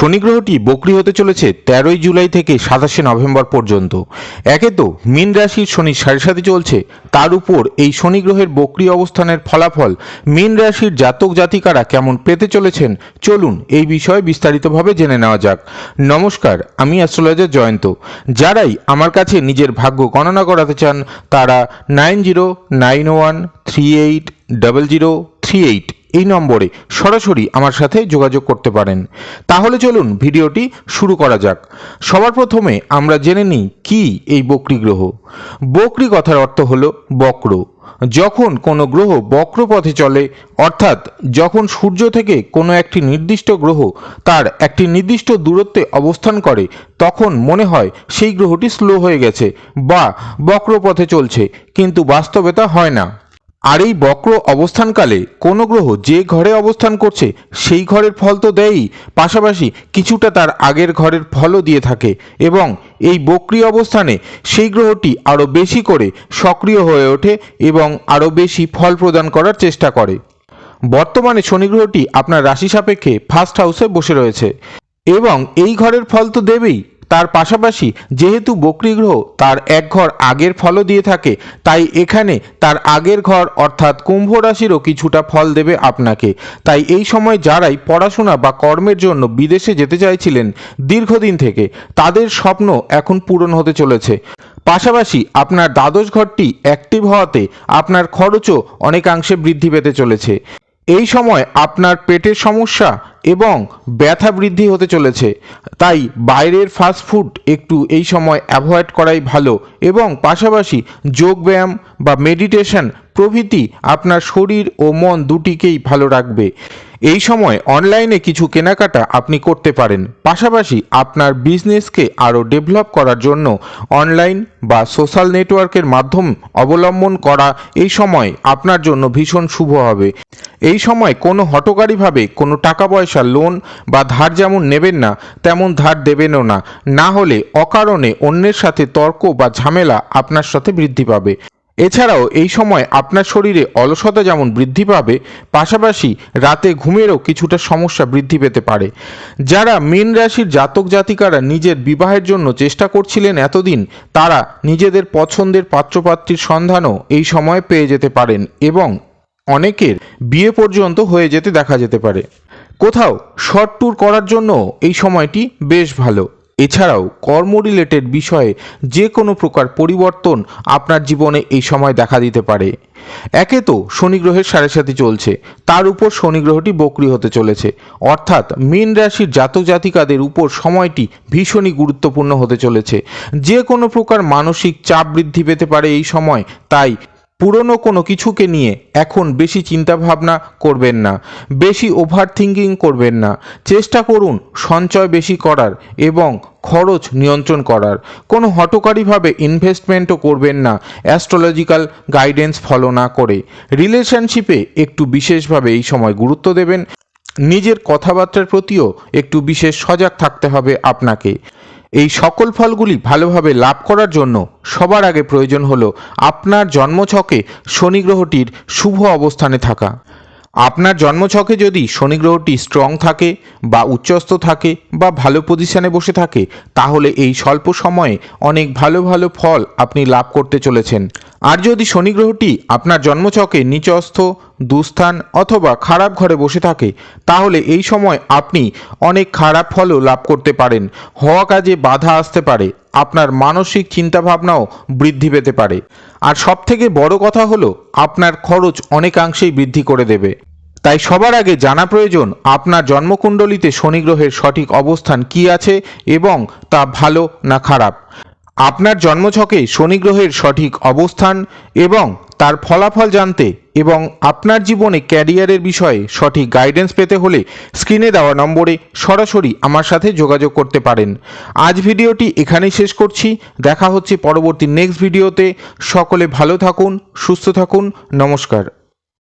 শনি গ্রহটি বক্রি হতে চলেছে তেরোই জুলাই থেকে সাতাশে নভেম্বর পর্যন্ত। একে তো মীন রাশির শনি সাড়ে সাথে চলছে, তার উপর এই শনি গ্রহের বক্রি অবস্থানের ফলাফল মীন রাশির জাতক জাতিকারা কেমন পেতে চলেছেন, চলুন এই বিষয়ে বিস্তারিতভাবে জেনে নেওয়া যাক। নমস্কার, আমি অ্যাস্ট্রোলজার জয়ন্ত। যারাই আমার কাছে নিজের ভাগ্য গণনা করাতে চান, তারা nine zero nine one three eight double zero three eight এই নম্বরে সরাসরি আমার সাথে যোগাযোগ করতে পারেন। তাহলে চলুন ভিডিওটি শুরু করা যাক। সবার প্রথমে আমরা জেনে নিই কি এই বক্রি গ্রহ। বক্রি কথার অর্থ হলো বক্র। যখন কোনো গ্রহ বক্র পথে চলে, অর্থাৎ যখন সূর্য থেকে কোনো একটি নির্দিষ্ট গ্রহ তার একটি নির্দিষ্ট দূরত্বে অবস্থান করে, তখন মনে হয় সেই গ্রহটি স্লো হয়ে গেছে বা বক্র পথে চলছে, কিন্তু বাস্তবেতা হয় না। আর এই বক্র অবস্থানকালে কোনো গ্রহ যে ঘরে অবস্থান করছে, সেই ঘরের ফল তো দেয়ই। পাশাপাশি কিছুটা তার আগের ঘরের ফলও দিয়ে থাকে এবং এই বক্রি অবস্থানে সেই গ্রহটি আরও বেশি করে সক্রিয় হয়ে ওঠে এবং আরও বেশি ফল প্রদান করার চেষ্টা করে। বর্তমানে শনি গ্রহটি আপনার রাশি সাপেক্ষে ফার্স্ট হাউসে বসে রয়েছে এবং এই ঘরের ফল তো দেবেই। তার পাশাপাশি যেহেতু বক্রী গ্রহ তার এক ঘর আগের ফলও দিয়ে থাকে, তাই এখানে তার আগের ঘর অর্থাৎ কুম্ভ রাশিরও কিছুটা ফল দেবে আপনাকে। তাই এই সময় যারাই পড়াশোনা বা কর্মের জন্য বিদেশে যেতে চাইছিলেন দীর্ঘদিন থেকে, তাদের স্বপ্ন এখন পূরণ হতে চলেছে। পাশাপাশি আপনার দ্বাদশ ঘরটি অ্যাক্টিভ হওয়াতে আপনার খরচও অনেকাংশে বৃদ্ধি পেতে চলেছে। এই সময় আপনার পেটের সমস্যা এবং ব্যথা বৃদ্ধি হতে চলেছে। তাই বাইরের ফাস্ট ফুড একটু এই সময় অ্যাভয়েড করাই ভালো এবং পাশাপাশি যোগব্যায়াম বা মেডিটেশন প্রভৃতি আপনার শরীর ও মন দুটিকেই ভালো রাখবে। এই সময় অনলাইনে কিছু কেনাকাটা আপনি করতে পারেন। পাশাপাশি আপনার বিজনেসকে আরও ডেভেলপ করার জন্য অনলাইন বা সোশ্যাল নেটওয়ার্কের মাধ্যম অবলম্বন করা এই সময় আপনার জন্য ভীষণ শুভ হবে। এই সময় কোনো হটকারীভাবে কোনো টাকা পয়সা লোন বা ধার যেমন নেবেন না, তেমন ধার দেবেনও না। না হলে অকারণে অন্যের সাথে তর্ক বা ঝামেলা আপনার সাথে বৃদ্ধি পাবে। এছাড়াও এই সময় আপনার শরীরে অলসতা যেমন বৃদ্ধি পাবে, পাশাপাশি রাতে ঘুমেরও কিছুটা সমস্যা বৃদ্ধি পেতে পারে। যারা মীন রাশির জাতক জাতিকারা নিজের বিবাহের জন্য চেষ্টা করছিলেন এতদিন, তারা নিজেদের পছন্দের পাত্রপাত্রীর সন্ধানও এই সময় পেয়ে যেতে পারেন এবং অনেকের বিয়ে পর্যন্ত হয়ে যেতে দেখা যেতে পারে। কোথাও শর্ট ট্যুর করার জন্য এই সময়টি বেশ ভালো। এছাড়াও কর্ম রিলেটেড বিষয়ে যে কোনো প্রকার পরিবর্তন আপনার জীবনে এই সময় দেখা দিতে পারে। একে তো শনি গ্রহের সাড়ে সাথে চলছে, তার উপর শনি গ্রহটি বক্রি হতে চলেছে। অর্থাৎ মীন রাশির জাতক জাতিকাদের উপর সময়টি ভীষণই গুরুত্বপূর্ণ হতে চলেছে। যে কোনো প্রকার মানসিক চাপ বৃদ্ধি পেতে পারে এই সময়, তাই পুরনো কোনো কিছুকে নিয়ে এখন বেশি চিন্তাভাবনা করবেন না, বেশি ওভার থিঙ্কিং করবেন না। চেষ্টা করুন সঞ্চয় বেশি করার এবং খরচ নিয়ন্ত্রণ করার। কোনো হটকারীভাবে ইনভেস্টমেন্টও করবেন না অ্যাস্ট্রোলজিক্যাল গাইডেন্স ফলো না করে। রিলেশনশিপে একটু বিশেষভাবে এই সময় গুরুত্ব দেবেন। নিজের কথাবার্তার প্রতিও একটু বিশেষ সজাগ থাকতে হবে আপনাকে। এই সকল ফলগুলি ভালোভাবে লাভ করার জন্য সবার আগে প্রয়োজন হল আপনার জন্মছকে শনি গ্রহটির শুভ অবস্থানে থাকা। আপনার জন্মছকে যদি শনি গ্রহটি স্ট্রং থাকে বা উচ্চস্থ থাকে বা ভালো পজিশানে বসে থাকে, তাহলে এই স্বল্প সময়ে অনেক ভালো ভালো ফল আপনি লাভ করতে চলেছেন। আর যদি শনি গ্রহটি আপনার জন্মছকে নিচস্থ, দুস্থান অথবা খারাপ ঘরে বসে থাকে, তাহলে এই সময় আপনি অনেক খারাপ ফলও লাভ করতে পারেন। হওয়া কাজে বাধা আসতে পারে, আপনার মানসিক চিন্তাভাবনাও বৃদ্ধি পেতে পারে। আর সবথেকে বড় কথা হলো, আপনার খরচ অনেকাংশেই বৃদ্ধি করে দেবে। তাই সবার আগে জানা প্রয়োজন, আপনার জন্মকুণ্ডলিতে শনি গ্রহের সঠিক অবস্থান কি আছে এবং তা ভালো না খারাপ। আপনার জন্মছকে শনি গ্রহের সঠিক অবস্থান এবং তার ফলাফল জানতে এবং আপনার জীবনে ক্যারিয়ারের বিষয়ে সঠিক গাইডেন্স পেতে হলে স্ক্রিনে দেওয়া নম্বরে সরাসরি আমার সাথে যোগাযোগ করতে পারেন। আজ ভিডিওটি এখানেই শেষ করছি। দেখা হচ্ছে পরবর্তী নেক্সট ভিডিওতে। সকলে ভালো থাকুন, সুস্থ থাকুন। নমস্কার।